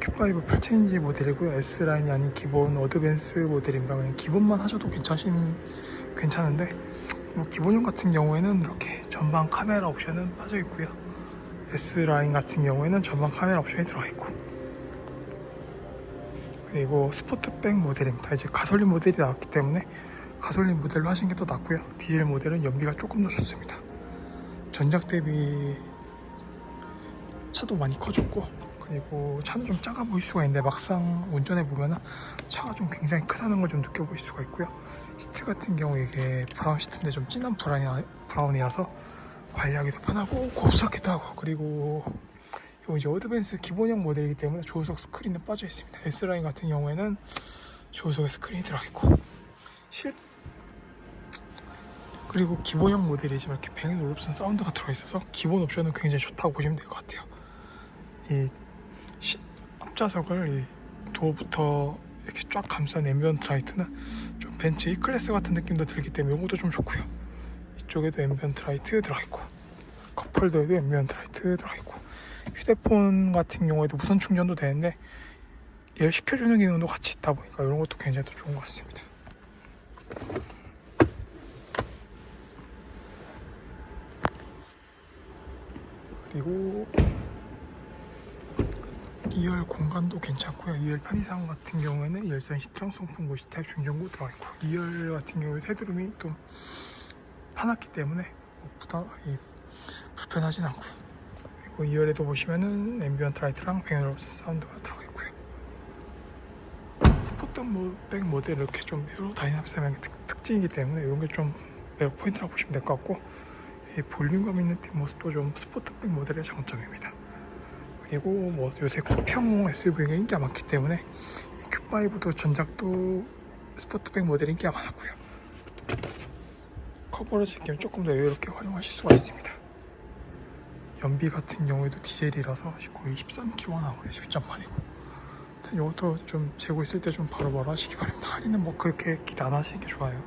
Q5 풀체인지 모델이고요. S라인이 아닌 기본 어드밴스 모델입니다. 그냥 기본만 하셔도 괜찮으신 괜찮은데 뭐 기본용 같은 경우에는 이렇게 전방 카메라 옵션은 빠져 있고요. S라인 같은 경우에는 전방 카메라 옵션이 들어가 있고 그리고 스포트백 모델입니다. 이제 가솔린 모델이 나왔기 때문에 가솔린 모델로 하신 게 더 낫고요. 디젤 모델은 연비가 조금 더 좋습니다. 전작 대비 차도 많이 커졌고 그리고 차는 좀 작아 보일 수가 있는데 막상 운전해 보면은 차가 좀 굉장히 크다는 걸 좀 느껴볼 수가 있고요. 시트 같은 경우 이게 브라운 시트인데 좀 진한 브라운이, 브라운이라서 관리하기 도 편하고 곱스럽기도 하고 그리고 요 이제 어드밴스 기본형 모델이기 때문에 조수석 스크린은 빠져 있습니다. S라인 같은 경우에는 조수석에 스크린이 들어가 있고 실 그리고 기본형 모델이지만 이렇게 뱅앤 올옵션 사운드가 들어있어서 기본 옵션은 굉장히 좋다고 보시면 될 것 같아요. 이 시- 앞좌석을 이 도어부터 이렇게 쫙 감싼 앰비언트 라이트는 좀 벤츠 E 클래스 같은 느낌도 들기 때문에 이것도 좀 좋고요. 이쪽에도 앰비언트 라이트 들어있고 컵홀더에도 앰비언트 라이트 들어있고 휴대폰 같은 경우에도 무선 충전도 되는데 얘를 식혀주는 기능도 같이 있다 보니까 이런 것도 굉장히 더 좋은 것 같습니다. 그리고 2열 공간도 괜찮고요. 2열 편의상 같은 경우에는 열선 시트랑 송풍구 시트 중전구 들어있고 2열 같은 경우에 헤드룸이 좀 파놨기 때문에 뭐 부담 이, 불편하진 않고요. 그리고 2열에도 보시면은 앰비언트 라이트랑 뱅앤올스 사운드가 들어가 있고요. 스포트백 모델 이렇게 좀 에로 다이나믹스의 특징이기 때문에 이런 게 좀 매력 포인트라고 보시면 될 것 같고 이 볼륨감 있는 뒷모습도 좀 스포트백 모델의 장점입니다. 그리고 뭐 요새 쿠평 SUV가 인기가 많기 때문에 이 Q5도 전작도 스포트백 모델 인기가 많았고요. 커버를 지금 조금 더 여유롭게 활용하실 수가 있습니다. 연비 같은 경우에도 디젤이라서 거의 13km 나오고요. 10.8이고. 하여튼 이것도 좀 재고 있을 때 좀 바로바로 하시기 바랍니다. 할인은 뭐 그렇게 기대 안 하시는 게 좋아요.